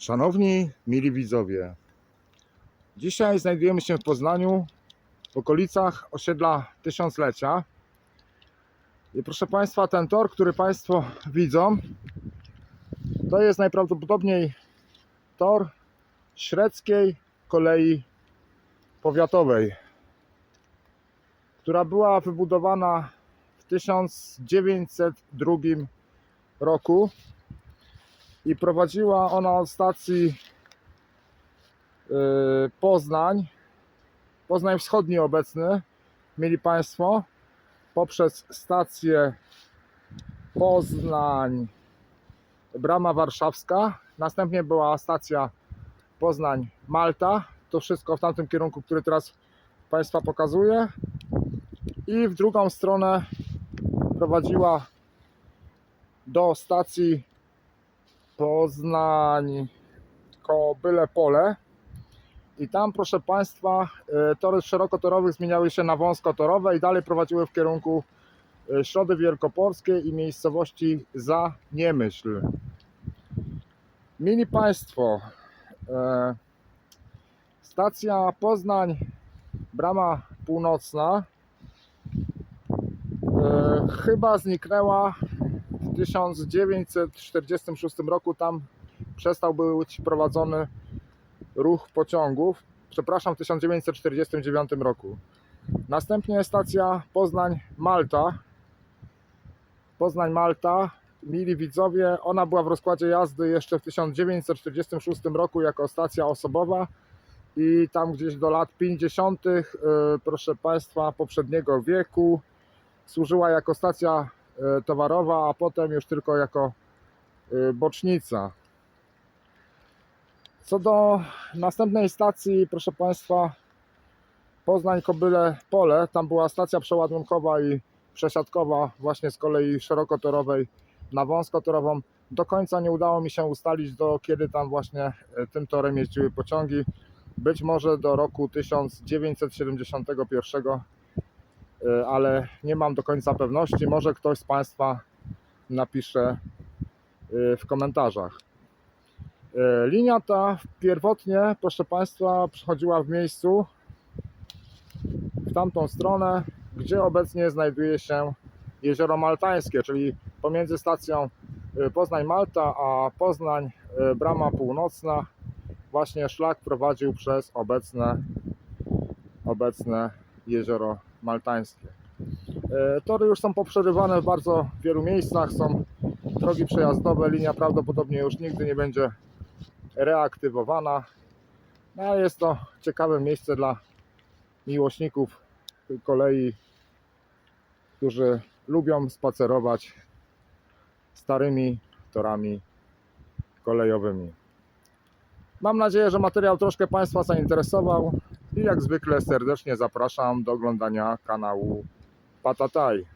Szanowni, mili widzowie, dzisiaj znajdujemy się w Poznaniu, w okolicach osiedla Tysiąclecia. I proszę Państwa, ten tor, który Państwo widzą, to jest najprawdopodobniej tor średzkiej kolei powiatowej, która była wybudowana w 1902 roku i prowadziła ona od stacji yy, Poznań, Poznań Wschodni obecny, mieli Państwo, poprzez stację Poznań. Brama Warszawska, następnie była stacja Poznań Malta, to wszystko w tamtym kierunku, który teraz Państwa pokazuję i w drugą stronę prowadziła do stacji Poznań koło Byle Pole i tam proszę Państwa e, tory szerokotorowych zmieniały się na wąskotorowe i dalej prowadziły w kierunku e, Środy Wielkopolskiej i miejscowości za Niemyśl. Mili Państwo, e, stacja Poznań Brama Północna chyba zniknęła 1946 roku tam przestał być prowadzony ruch pociągów. Przepraszam, w 1949 roku. Następnie stacja Poznań-Malta. Poznań-Malta, mili widzowie, ona była w rozkładzie jazdy jeszcze w 1946 roku jako stacja osobowa i tam gdzieś do lat 50., y, proszę Państwa, poprzedniego wieku służyła jako stacja towarowa, a potem już tylko jako e, bocznica. Co do następnej stacji, proszę Państwa, Poznań Kobyle Pole, tam była stacja przeładunkowa i przesiadkowa właśnie z kolei szerokotorowej na wąskotorową. Do końca nie udało mi się ustalić do kiedy tam właśnie e, tym torem jeździły pociągi. Być może do roku 1971 E, ale nie mam do końca pewności. Może ktoś z Państwa napisze e, w komentarzach. E, Linia ta pierwotnie, proszę Państwa, przechodziła w miejscu w tamtą stronę, gdzie obecnie znajduje się jezioro Maltańskie, czyli pomiędzy stacją Poznań-Malta a Poznań-Brama Północna właśnie szlak prowadził przez obecne, obecne jezioro maltańskie. E, Tory już są poprzerywane w bardzo wielu miejscach, są drogi przejazdowe, linia prawdopodobnie już nigdy nie będzie reaktywowana. No, jest to ciekawe miejsce dla miłośników kolei, którzy lubią spacerować starymi torami kolejowymi. Mam nadzieję, że materiał troszkę Państwa zainteresował i jak zwykle serdecznie zapraszam do oglądania kanału Patataj.